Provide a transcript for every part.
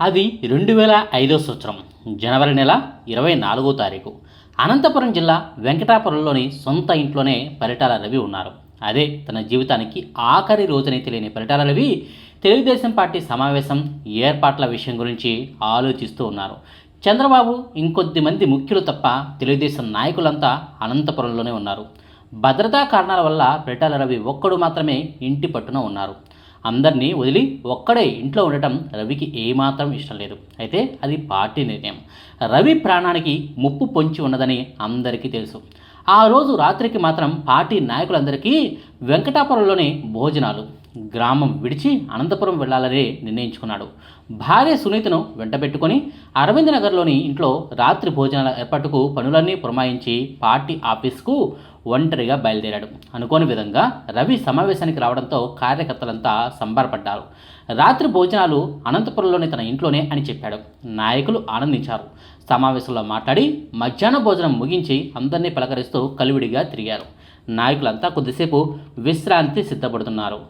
అది రెండు వేల ఐదో సంవత్సరం జనవరి నెల ఇరవై నాలుగో తారీఖు. అనంతపురం జిల్లా వెంకటాపురంలోని సొంత ఇంట్లోనే పరిటాల రవి ఉన్నారు. అదే తన జీవితానికి ఆఖరి రోజుని తెలియని పరిటాల రవి తెలుగుదేశం పార్టీ సమావేశం ఏర్పాట్ల విషయం గురించి ఆలోచిస్తూ ఉన్నారు. చంద్రబాబు ఇంకొద్ది మంది ముఖ్యులు తప్ప తెలుగుదేశం నాయకులంతా అనంతపురంలోనే ఉన్నారు. భద్రతా కారణాల వల్ల పరిటాల రవి ఒక్కడు మాత్రమే ఇంటి పట్టున ఉన్నారు. అందరినీ వదిలి ఒక్కడే ఇంట్లో ఉండటం రవికి ఏమాత్రం ఇష్టం లేదు. అయితే అది పార్టీ నిర్ణయం. రవి ప్రాణానికి ముప్పు పొంచి ఉన్నదని అందరికీ తెలుసు. ఆ రోజు రాత్రికి మాత్రం పార్టీ నాయకులందరికీ వెంకటాపురంలోనే భోజనాలు. గ్రామం విడిచి అనంతపురం వెళ్ళాలని నిర్ణయించుకున్నాడు. భార్య సునీతను వెంటబెట్టుకొని అరవింద్ నగర్లోని ఇంట్లో రాత్రి భోజనాల ఏర్పాటుకు పనులన్నీ పురమాయించి పార్టీ ఆఫీస్కు ఒంటరిగా బయలుదేరాడు. అనుకోని విధంగా రవి సమావేశానికి రావడంతో కార్యకర్తలంతా సంబరపడ్డారు. రాత్రి భోజనాలు అనంతపురంలోని తన ఇంట్లోనే అని చెప్పాడు. నాయకులు ఆనందించారు. సమావేశంలో మాట్లాడి మధ్యాహ్న భోజనం ముగించి అందరినీ పలకరిస్తూ కలివిడిగా తిరిగారు. నాయకులంతా కొద్దిసేపు విశ్రాంతి సిద్ధపడుతున్నారు.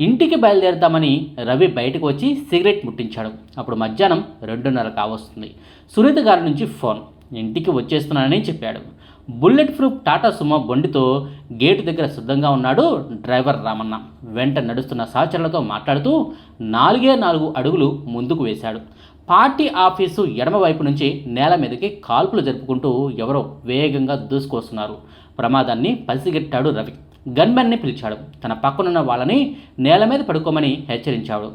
ఇంటికి బయలుదేరుతామని రవి బయటకు వచ్చి సిగరెట్ ముట్టించాడు. అప్పుడు మధ్యాహ్నం రెండున్నర కావస్తుంది. సునీత గారి నుంచి ఫోన్. ఇంటికి వచ్చేస్తున్నానని చెప్పాడు. బుల్లెట్ ప్రూఫ్ టాటా సుమో బండితో గేటు దగ్గర సిద్ధంగా ఉన్నాడు డ్రైవర్ రామన్న. వెంట నడుస్తున్న సహచరులతో మాట్లాడుతూ నాలుగే నాలుగు అడుగులు ముందుకు వేశాడు. పార్టీ ఆఫీసు ఎడమవైపు నుంచి నేల మీదకి కాల్పులు జరుపుకుంటూ ఎవరో వేగంగా దూసుకొస్తున్నారు. ప్రమాదాన్ని పసిగట్టాడు రవి. గన్మెన్ని పిలిచాడు. తన పక్కనున్న వాళ్ళని నేల మీద పడుకోమని హెచ్చరించాడు.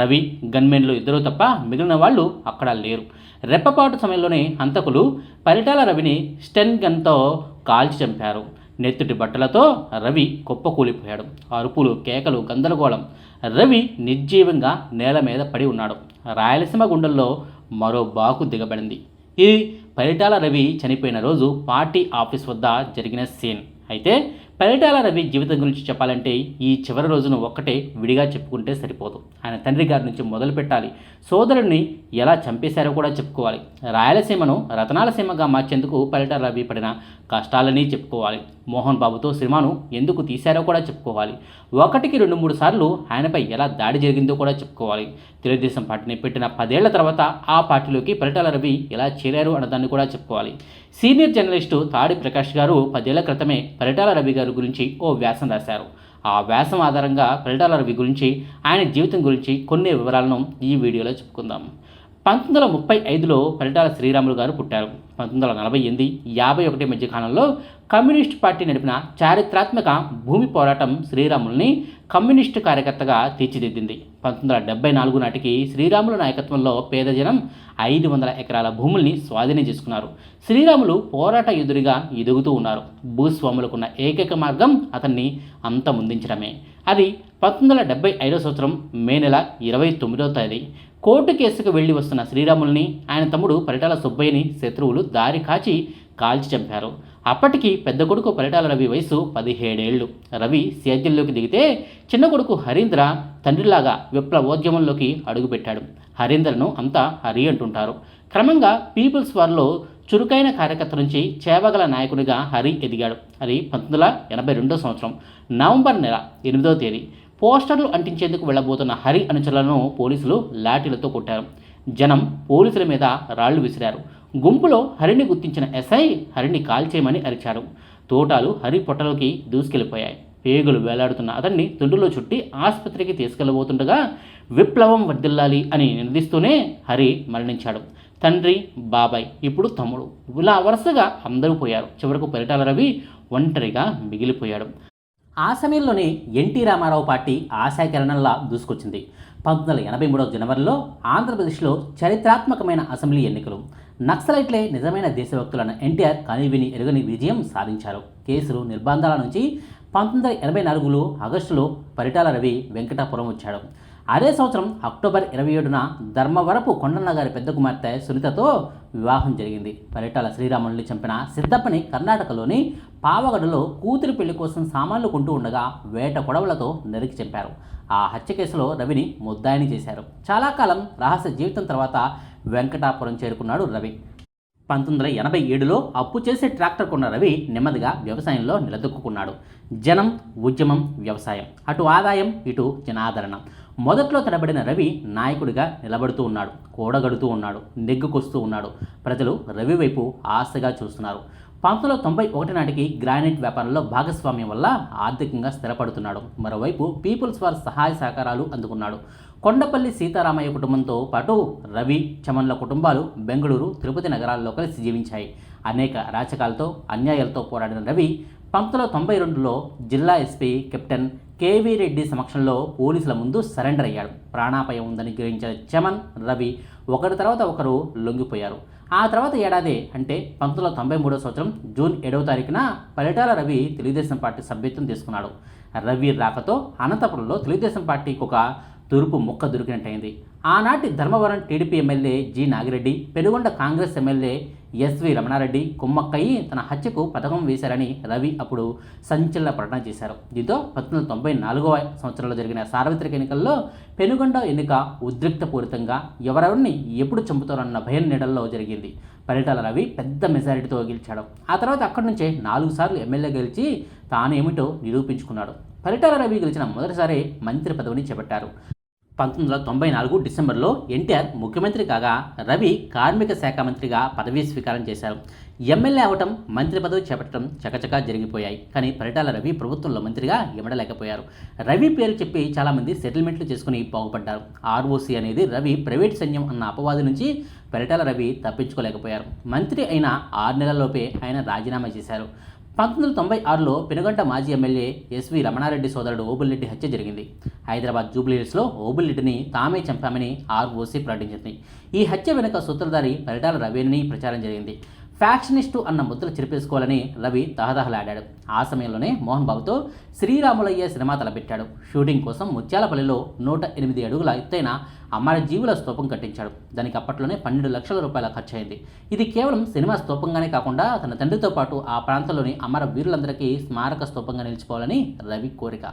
రవి గన్మెన్లు ఇద్దరూ తప్ప మిగిలిన వాళ్ళు అక్కడ లేరు. రెప్పపాటు సమయంలోనే హంతకులు పరిటాల రవిని స్టెన్ గన్తో కాల్చి చంపారు. నెత్తుటి బట్టలతో రవి కుప్పకూలిపోయాడు. అరుపులు కేకలు గందరగోళం. రవి నిర్జీవంగా నేల మీద పడి ఉన్నాడు. రాయలసీమ గుండెల్లో మరో బాకు దిగబడింది. ఇది పరిటాల రవి చనిపోయిన రోజు పార్టీ ఆఫీస్ వద్ద జరిగిన సీన్. అయితే పరిటాల రవి జీవితం గురించి చెప్పాలంటే ఈ చివరి రోజును ఒక్కటే విడిగా చెప్పుకుంటే సరిపోదు. ఆయన తండ్రి గారి నుంచి మొదలు పెట్టాలి. సోదరుడిని ఎలా చంపేశారో కూడా చెప్పుకోవాలి. రాయలసీమను రతనాలసీమగా మార్చేందుకు పరిటాల రవి పడిన కష్టాలని చెప్పుకోవాలి. మోహన్ బాబుతో సినిమాను ఎందుకు తీశారో కూడా చెప్పుకోవాలి. ఒకటికి రెండు మూడు సార్లు ఆయనపై ఎలా దాడి జరిగిందో కూడా చెప్పుకోవాలి. తెలుగుదేశం పార్టీని పెట్టిన పదేళ్ళ తర్వాత ఆ పార్టీలోకి పరిటాల రవి ఎలా చేరారు అన్నదాన్ని కూడా చెప్పుకోవాలి. సీనియర్ జర్నలిస్టు తాడి ప్రకాష్ గారు పదేళ్ళ క్రితమే పరిటాల రవి గారి గురించి ఓ వ్యాసం రాశారు. ఆ వ్యాసం ఆధారంగా పరిటాల రవి గురించి ఆయన జీవితం గురించి కొన్ని వివరాలను ఈ వీడియోలో చెప్పుకుందాం. పంతొమ్మిది వందల ముప్పై ఐదులో పరిటాల శ్రీరాములు గారు పుట్టారు. పంతొమ్మిది వందల నలభై ఎనిమిది యాభై ఒకటి మధ్య కాలంలో కమ్యూనిస్ట్ పార్టీ నడిపిన చారిత్రాత్మక భూమి పోరాటం శ్రీరాముల్ని కమ్యూనిస్టు కార్యకర్తగా తీర్చిదిద్దింది. పంతొమ్మిది వందల డెబ్బై నాలుగు నాటికి శ్రీరాములు నాయకత్వంలో పేద జనం ఐదు వందల ఎకరాల భూముల్ని స్వాధీనం చేసుకున్నారు. శ్రీరాములు పోరాట ఎదురుగా ఎదుగుతూ ఉన్నారు. భూస్వాములకున్న ఏకైక మార్గం అతన్ని అంతమొందించడమే. అది పంతొమ్మిది వందల డెబ్బై ఐదో సంవత్సరం మే నెల ఇరవై తొమ్మిదో తేదీ. కోర్టు కేసుకు వెళ్ళి వస్తున్న శ్రీరాముల్ని ఆయన తమ్ముడు పరిటాల సుబ్బయ్యని శత్రువులు దారి కాచి కాల్చి చంపారు. అప్పటికి పెద్ద కొడుకు పరిటాల రవి వయసు పదిహేడేళ్ళు రవి సేద్యంలోకి దిగితే చిన్న కొడుకు హరీంద్ర తండ్రిలాగా విప్లవోద్యమంలోకి అడుగుపెట్టాడు. హరీంద్రను అంతా హరి అంటుంటారు. క్రమంగా పీపుల్స్ వార్లో చురుకైన కార్యకర్త నుంచి చేవగల నాయకునిగా హరి ఎదిగాడు. హరి పంతొమ్మిది వందల ఎనభై రెండో సంవత్సరం నవంబర్ నెల ఎనిమిదవ తేదీ. పోస్టర్లు అంటించేందుకు వెళ్ళబోతున్న హరి అనుచరులను పోలీసులు లాఠీలతో కొట్టారు. జనం పోలీసుల మీద రాళ్ళు విసిరారు. గుంపులో హరిని గుర్తించిన ఎస్ఐ హరిని కాల్చేయమని అరిచారు. తోటాలు హరి పొట్టలోకి దూసుకెళ్ళిపోయాయి. పేగులు వేలాడుతున్న అతన్ని తుండులో చుట్టి ఆసుపత్రికి తీసుకెళ్ళబోతుండగా విప్లవం వర్దిల్లాలి అని నిర్దిస్తూనే హరి మరణించాడు. తండ్రి బాబాయ్ ఇప్పుడు తమ్ముడు. ఇలా వరుసగా అందరూ పోయారు. చివరకు పరిటాల రవి ఒంటరిగా మిగిలిపోయాడు. ఆ సమయంలోనే ఎన్టీ రామారావు పార్టీ ఆశాకిరణంలా దూసుకొచ్చింది. పంతొమ్మిది వందల ఎనభై మూడవ జనవరిలో ఆంధ్రప్రదేశ్లో చరిత్రాత్మకమైన అసెంబ్లీ ఎన్నికలు. నక్సలైట్లే నిజమైన దేశభక్తులన్న ఎన్టీఆర్ కనివిని ఎరుగని విజయం సాధించారు. కేసులు నిర్బంధాల నుంచి పంతొమ్మిది వందల ఎనభై నాలుగులో ఆగస్టులో పరిటాల రవి వెంకటాపురం వచ్చాడు. అదే సంవత్సరం అక్టోబర్ ఇరవై ఏడున ధర్మవరపు కొండన్న గారి పెద్ద కుమార్తె సునీతతో వివాహం జరిగింది. పరిటాల శ్రీరాముల్ని చంపిన సిద్ధప్పని కర్ణాటకలోని పావగడలో కూతురి పెళ్ళి కోసం సామాన్లు కొంటూ ఉండగా వేట కొడవలతో నరికి చంపారు. ఆ హత్య కేసులో రవిని ముద్దాయిని చేశారు. చాలా కాలం రహస్య జీవితం తర్వాత వెంకటాపురం చేరుకున్నాడు రవి. పంతొమ్మిది వందల ఎనభై ఏడులో అప్పు చేసే ట్రాక్టర్ కొన్న రవి నెమ్మదిగా వ్యవసాయంలో నిలదొక్కున్నాడు. జనం ఉద్యమం వ్యవసాయం. అటు ఆదాయం ఇటు జనాదరణ. మొదట్లో తడబడిన రవి నాయకుడిగా నిలబడుతూ ఉన్నాడు కూడగడుతూ ఉన్నాడు నెగ్గుకొస్తూ ఉన్నాడు. ప్రజలు రవి వైపు ఆశగా చూస్తున్నారు. పంతొమ్మిది వందల తొంభై ఒకటి నాటికి గ్రానైట్ వ్యాపారంలో భాగస్వామ్యం వల్ల ఆర్థికంగా స్థిరపడుతున్నాడు. మరోవైపు పీపుల్స్ వార్ సహాయ సహకారాలు అందుకున్నాడు. కొండపల్లి సీతారామయ్య కుటుంబంతో పాటు రవి చమన్ల కుటుంబాలు బెంగళూరు తిరుపతి నగరాల్లో కలిసి జీవించాయి. అనేక రాచకాలతో అన్యాయాలతో పోరాడిన రవి పంతొమ్మిది వందల తొంభై రెండులో జిల్లా ఎస్పీ కెప్టెన్ కేవీ రెడ్డి సమక్షంలో పోలీసుల ముందు సరెండర్ అయ్యాడు. ప్రాణాపాయం ఉందని గ్రహించిన చమన్ రవి ఒకరి తర్వాత ఒకరు లొంగిపోయారు. ఆ తర్వాత ఏడాది అంటే పంతొమ్మిది వందల తొంభై మూడో సంవత్సరం జూన్ ఏడవ తారీఖున పరిటాల రవి తెలుగుదేశం పార్టీ సభ్యత్వం తీసుకున్నాడు. రవి రాకతో అనంతపురంలో తెలుగుదేశం పార్టీకి ఒక తూర్పు ముక్క దొరికినట్టయింది. ఆనాటి Dharmavaram TDP MLA G. Nagireddy Penugonda Congress MLA SV Ramanareddy కుమ్మక్కయ్యి తన హత్యకు పథకం వేశారని రవి అప్పుడు సంచలన ప్రకటన చేశారు. దీంతో పంతొమ్మిది తొంభై నాలుగవ సంవత్సరంలో జరిగిన సార్వత్రిక ఎన్నికల్లో పెనుగొండ ఎన్నిక ఉద్రిక్తపూరితంగా ఎవరెవరిని ఎప్పుడు చంపుతారన్న భయం నీడల్లో జరిగింది. పరిటాల రవి పెద్ద మెజారిటీతో గెలిచాడు. ఆ తర్వాత అక్కడి నుంచే నాలుగు సార్లు ఎమ్మెల్యే గెలిచి తానేమిటో ఏమిటో నిరూపించుకున్నాడు. పరిటాల రవి గెలిచిన మొదటిసారి మంత్రి పదవిని చేపట్టారు. పంతొమ్మిది వందల తొంభై నాలుగు డిసెంబర్లో ఎన్టీఆర్ ముఖ్యమంత్రి కాగా రవి కార్మిక శాఖ మంత్రిగా పదవీ స్వీకారం చేశారు. ఎమ్మెల్యే అవటం మంత్రి పదవి చేపట్టడం చకచకా జరిగిపోయాయి. కానీ పరిటాల రవి ప్రభుత్వంలో మంత్రిగా ఇవ్వడలేకపోయారు రవి పేరు చెప్పి చాలామంది సెటిల్మెంట్లు చేసుకుని బాగుపడ్డారు. ఆర్ఓసి అనేది రవి ప్రైవేట్ సైన్యం అన్న అపవాదు నుంచి పరిటాల రవి తప్పించుకోలేకపోయారు. మంత్రి అయిన ఆరు నెలల్లోపే ఆయన రాజీనామా చేశారు. పంతొమ్మిది వందల తొంభై ఆరులో పెనుగంట మాజీ ఎమ్మెల్యే ఎస్వి రమణారెడ్డి సోదరుడు ఓబుల్రెడ్డి హత్య జరిగింది. హైదరాబాద్ జూబ్లీహిల్స్లో ఓబుల్రెడ్డిని తామే చంపామని ఆర్ఓసీ ప్రకటించింది. ఈ హత్య వెనుక సూత్రధారి పరిటాల రవేణిని ప్రచారం జరిగింది. ఫ్యాక్షనిస్టు అన్న ముద్ర చెరిపేసుకోవాలని రవి తహదహలాడాడు ఆ సమయంలోనే మోహన్ బాబుతో శ్రీరాములయ్య సినిమా తలపెట్టాడు. షూటింగ్ కోసం ముత్యాలపల్లిలో నూట ఎనిమిది అడుగుల ఎత్తైన అమర జీవుల స్తూపం కట్టించాడు. దానికి అప్పట్లోనే పన్నెండు లక్షల రూపాయల ఖర్చయింది. ఇది కేవలం సినిమా స్తూపంగానే కాకుండా తన తండ్రితో పాటు ఆ ప్రాంతంలోని అమర వీరులందరికీ స్మారక స్తూపంగా నిలిచిపోవాలని రవి కోరిక.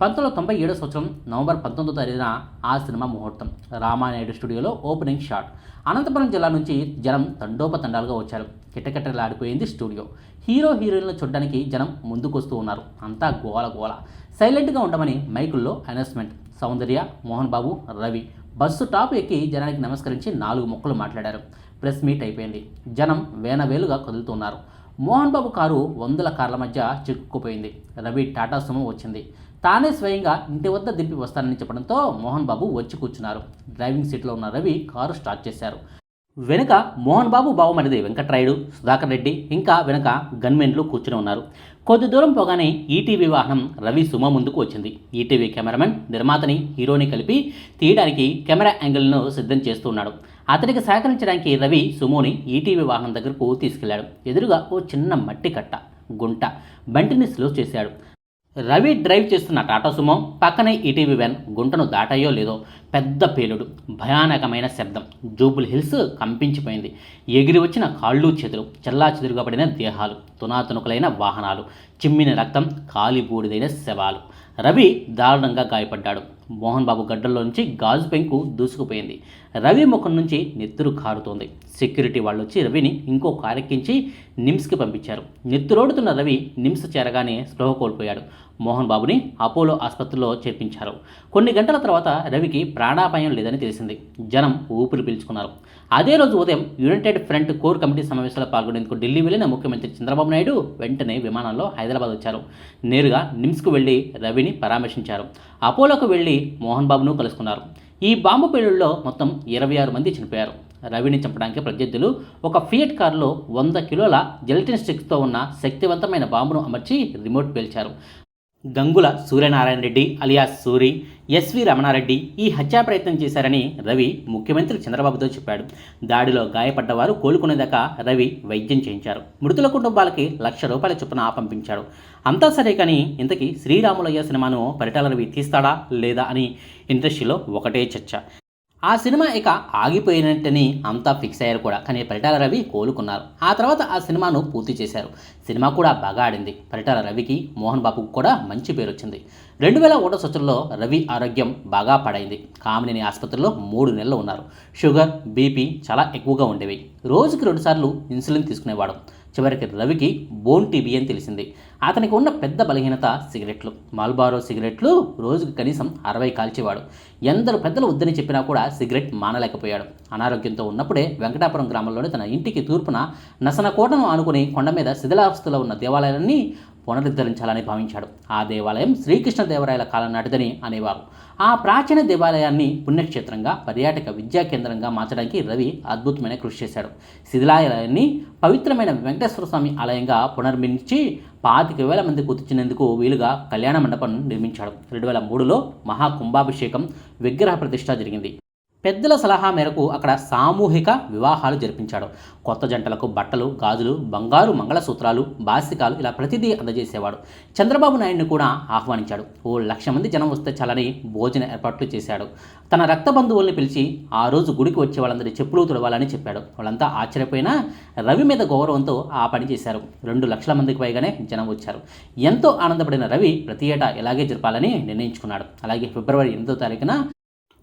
పంతొమ్మిది వందల తొంభై ఏడో సంవత్సరం నవంబర్ పంతొమ్మిదో తారీఖున ఆ సినిమా ముహూర్తం. రామానాయుడు స్టూడియోలో ఓపెనింగ్ షాట్. అనంతపురం జిల్లా నుంచి జనం తండోపతండాలుగా వచ్చారు. కిటకిటలాడిపోయింది స్టూడియో. హీరో హీరోయిన్లు చూడడానికి జనం ముందుకొస్తూ ఉన్నారు. అంతా గోల గోల. సైలెంట్గా ఉండమని మైకుల్లో announcement. Soundarya Mohan Babu Ravi. Bus top ఎక్కి జనానికి నమస్కరించి నాలుగు మొక్కలు మాట్లాడారు. ప్రెస్ మీట్ అయిపోయింది. జనం వేనవేలుగా కదులుతున్నారు. మోహన్ బాబు కారు వందల కార్ల మధ్య చిక్కుకుపోయింది. రవి టాటా సుమో వచ్చింది. తానే స్వయంగా ఇంటి వద్ద దింపి వస్తానని చెప్పడంతో మోహన్ బాబు వచ్చి కూర్చున్నారు. డ్రైవింగ్ సీట్లో ఉన్న రవి కారు స్టార్ట్ చేశారు. వెనుక మోహన్ బాబు బావమరిది వెంకట్రాయుడు సుధాకర్ రెడ్డి ఇంకా వెనుక గన్మెన్లు కూర్చుని ఉన్నారు. కొద్ది దూరం పోగానే ఈటీవీ వాహనం రవి సుమ ముందుకు వచ్చింది. ఈటీవీ కెమెరామెన్ నిర్మాతని హీరోని కలిపి తీయడానికి కెమెరా యాంగిల్ను సిద్ధం చేస్తూ ఉన్నాడు. అతనికి సహకరించడానికి రవి సుమోని ఈటీవీ వాహనం దగ్గరకు తీసుకెళ్ళాడు. ఎదురుగా ఓ చిన్న మట్టి కట్ట గుంట బంటిని స్లో చేశాడు. రవి డ్రైవ్ చేస్తున్న టాటా సుమో పక్కనే ఈటీవీ వ్యాన్ గుంటను దాటాయో లేదో పెద్ద పేలుడు భయానకమైన శబ్దం జూబుల్ హిల్స్ కంపించిపోయింది. ఎగిరి వచ్చిన కాళ్ళు చెదురు చెల్లా చెదురుగా పడిన దేహాలు తునాతునుకులైన వాహనాలు చిమ్మిన రక్తం కాలిబూడిదైన శవాలు. రవి దారుణంగా గాయపడ్డాడు. మోహన్ బాబు గడ్డల్లోంచి గాజు పెంకు దూసుకుపోయింది. రవి ముఖం నుంచి నెత్తురు కారుతోంది. సెక్యూరిటీ వాళ్ళు వచ్చి రవిని ఇంకో కారెక్కించి నిమ్స్కి పంపించారు. నెత్తురోడుతున్న రవి నిమ్స్ చేరగానే స్పృహ కోల్పోయాడు. మోహన్ బాబుని అపోలో ఆసుపత్రిలో చేర్పించారు. కొన్ని గంటల తర్వాత రవికి ప్రాణాపాయం లేదని తెలిసింది. జనం ఊపిరి పీల్చుకున్నారు. అదే రోజు ఉదయం యునైటెడ్ ఫ్రంట్ కోర్ కమిటీ సమావేశంలో పాల్గొనేందుకు ఢిల్లీ వెళ్ళిన ముఖ్యమంత్రి చంద్రబాబు నాయుడు వెంటనే విమానంలో హైదరాబాద్ వచ్చారు. నేరుగా నిమ్స్కు వెళ్ళి రవిని పరామర్శించారు. అపోలోకు వెళ్ళి మోహన్ బాబును కలుసుకున్నారు. ఈ బాంబు పేలుళ్ళలో మొత్తం ఇరవై ఆరు మంది చనిపోయారు. రవిని చంపడానికి ప్రత్యర్థులు ఒక ఫియట్ కారులో వంద కిలోల జెలటిన్ స్టిక్స్తో ఉన్న శక్తివంతమైన బాంబును అమర్చి రిమోట్ పేల్చారు. గంగుల సూర్యనారాయణ రెడ్డి అలియాస్ సూరి ఎస్వి రమణారెడ్డి ఈ హత్యా ప్రయత్నం చేశారని రవి ముఖ్యమంత్రి చంద్రబాబుతో చెప్పాడు. దాడిలో గాయపడ్డవారు కోలుకునేదాకా రవి వైద్యం చేయించారు. మృతుల కుటుంబాలకి లక్ష రూపాయల చొప్పున పంపించాడు అంతా సరే కానీ ఇంతకీ శ్రీరాములయ్య సినిమాను పరిటాల రవి తీస్తాడా లేదా అని ఇండస్ట్రీలో ఒకటే చర్చ. ఆ సినిమా ఇక ఆగిపోయినట్టని అంతా ఫిక్స్ అయ్యారు కూడా. కానీ పరిటాల రవి కోలుకున్నారు. ఆ తర్వాత ఆ సినిమాను పూర్తి చేశారు. సినిమా కూడా బాగా ఆడింది. పరిటాల రవికి మోహన్ బాబుకు కూడా మంచి పేరు వచ్చింది రెండు వేల ఒకటో సంవత్సరంలో రవి ఆరోగ్యం బాగా పడైంది. కామినేని ఆసుపత్రిలో మూడు నెలలు ఉన్నారు. షుగర్ బీపీ చాలా ఎక్కువగా ఉండేవి. రోజుకి రెండుసార్లు ఇన్సులిన్ తీసుకునేవాడు. చివరికి రవికి బోన్ టీబీ అని తెలిసింది. అతనికి ఉన్న పెద్ద బలహీనత సిగరెట్లు. మాల్బారో సిగరెట్లు రోజుకు కనీసం అరవై కాల్చేవాడు. ఎందరు పెద్దలు వద్దని చెప్పినా కూడా సిగరెట్ మానలేకపోయాడు. అనారోగ్యంతో ఉన్నప్పుడే వెంకటాపురం గ్రామంలోని తన ఇంటికి తూర్పున నసనకోటను ఆనుకుని కొండ మీద శిథిలావస్థలో ఉన్న దేవాలయాలన్నీ పునరుద్ధరించాలని భావించాడు. ఆ దేవాలయం శ్రీకృష్ణదేవరాయల కాలం నాటిదని అనేవారు. ఆ ప్రాచీన దేవాలయాన్ని పుణ్యక్షేత్రంగా పర్యాటక విద్యా కేంద్రంగా మార్చడానికి రవి అద్భుతమైన కృషి చేశాడు. శిథిలాలయాన్ని పవిత్రమైన వెంకటేశ్వర స్వామి ఆలయంగా పునర్మించి పాతిక వేల మంది కూర్చునేందుకు వీలుగా కళ్యాణ మండపం నిర్మించాడు. రెండు వేల మూడులో మహాకుంభాభిషేకం విగ్రహ ప్రతిష్ట జరిగింది. పెద్దల సలహా మేరకు అక్కడ సామూహిక వివాహాలు జరిపించాడు. కొత్త జంటలకు బట్టలు గాజులు బంగారు మంగళసూత్రాలు బాసికాలు ఇలా ప్రతిదీ అందజేసేవాడు. చంద్రబాబు నాయుడిని కూడా ఆహ్వానించాడు. ఓ లక్ష మంది జనం వస్తే చాలని భోజన ఏర్పాట్లు చేశాడు. తన రక్త బంధువుల్ని పిలిచి ఆ రోజు గుడికి వచ్చే వాళ్ళందరి చెప్పులు తుడవాలని చెప్పాడు. వాళ్ళంతా ఆశ్చర్యపోయినా రవి మీద గౌరవంతో ఆ పని చేశారు. రెండు లక్షల మందికి పైగానే జనం వచ్చారు. ఎంతో ఆనందపడిన రవి ప్రతి ఏటా ఇలాగే జరపాలని నిర్ణయించుకున్నాడు. అలాగే ఫిబ్రవరి ఎనిమిదో తారీఖున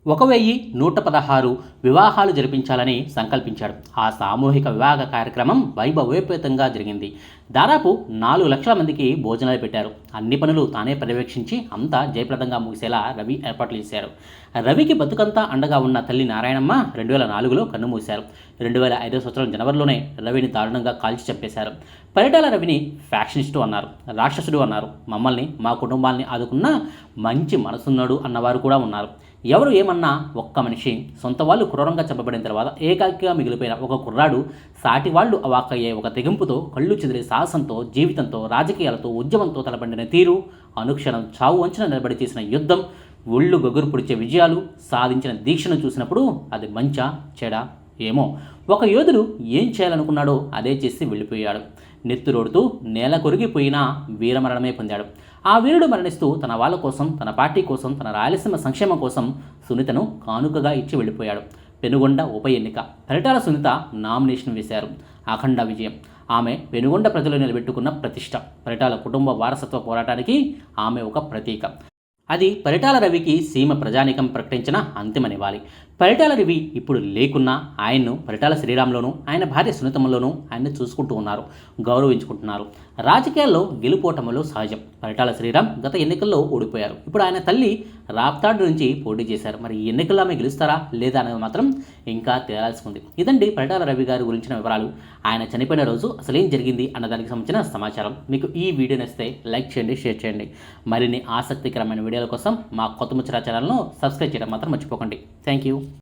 ఒక వెయ్యి నూట పదహారు వివాహాలు జరిపించాలని సంకల్పించాడు. ఆ సామూహిక వివాహ కార్యక్రమం వైభవోపేతంగా జరిగింది. దాదాపు నాలుగు లక్షల మందికి భోజనాలు పెట్టారు. అన్ని పనులు తానే పర్యవేక్షించి అంతా జయప్రదంగా ముగిసేలా రవి ఏర్పాట్లు చేశారు. రవికి బతుకంతా అండగా ఉన్న తల్లి నారాయణమ్మ రెండు వేల నాలుగులో కన్నుమూశారు రెండు వేల ఐదో సంవత్సరం జనవరిలోనే రవిని దారుణంగా కాల్చి చంపేశారు. పరిటాల రవిని ఫ్యాక్షనిస్టు అన్నారు రాక్షసుడు అన్నారు. మమ్మల్ని మా కుటుంబాల్ని ఆదుకున్న మంచి మనసున్నాడు అన్నవారు కూడా ఉన్నారు. ఎవరు ఏమన్నా ఒక్క మనిషి సొంత వాళ్ళు క్రూరంగా చంపబడిన తర్వాత ఏకాకిగా మిగిలిపోయిన ఒక కుర్రాడు సాటి వాళ్ళు అవాకయ్యే ఒక తెగింపుతో కళ్ళు చెదిరే సాహసంతో జీవితంతో రాజకీయాలతో ఉద్యమంతో తలబడిన తీరు అనుక్షణం చావు వంచిన నిలబడి చేసిన యుద్ధం ఒళ్ళు గొగురు పొడిచే విజయాలు సాధించిన దీక్షను చూసినప్పుడు అది మంచా చెడ ఏమో. ఒక యోధుడు ఏం చేయాలనుకున్నాడో అదే చేసి వెళ్ళిపోయాడు. నెత్తురోడుతూ నేల కొరిగిపోయినా వీరమరణమే పొందాడు. ఆ వీరుడు మరణిస్తూ తన వాళ్ళ కోసం తన పార్టీ కోసం తన రాయలసీమ సంక్షేమం కోసం సునీతను కానుకగా ఇచ్చి వెళ్ళిపోయాడు. పెనుగొండ ఉప ఎన్నిక. పరిటాల సునీత నామినేషన్ వేశారు. అఖండ విజయం. ఆమె పెనుగొండ ప్రజలు నిలబెట్టుకున్న ప్రతిష్ట. పరిటాల కుటుంబ వారసత్వ పోరాటానికి ఆమె ఒక ప్రతీక. అది పరిటాల రవికి సీమ ప్రజానికం ప్రకటించిన అంతిమ నివాళి. పరిటాల రవి ఇప్పుడు లేకున్నా ఆయన్ను పరిటాల శ్రీరామ్లోనూ ఆయన భార్య సునీతమ్మలోనూ ఆయన్ని చూసుకుంటూ ఉన్నారు గౌరవించుకుంటున్నారు. రాజకీయాల్లో గెలుపోటములు సహజం. పరిటాల శ్రీరామ్ గత ఎన్నికల్లో ఓడిపోయారు. ఇప్పుడు ఆయన తల్లి రాప్తాడు నుంచి పోటీ చేశారు. మరి ఈ ఎన్నికల్లో ఆమె గెలుస్తారా లేదా అనేది మాత్రం ఇంకా తేలాల్సి ఉంది. ఇదండి పరిటాల రవి గారి గురించిన వివరాలు. ఆయన చనిపోయిన రోజు అసలు ఏం జరిగింది అన్న దానికి సంబంధించిన సమాచారం. మీకు ఈ వీడియో నచ్చితే లైక్ చేయండి షేర్ చేయండి. మరిన్ని ఆసక్తికరమైన వీడియోల కోసం మా కొత్త ముచ్చరా ఛానల్ను సబ్స్క్రైబ్ చేయడం మాత్రం మర్చిపోకండి. Thank you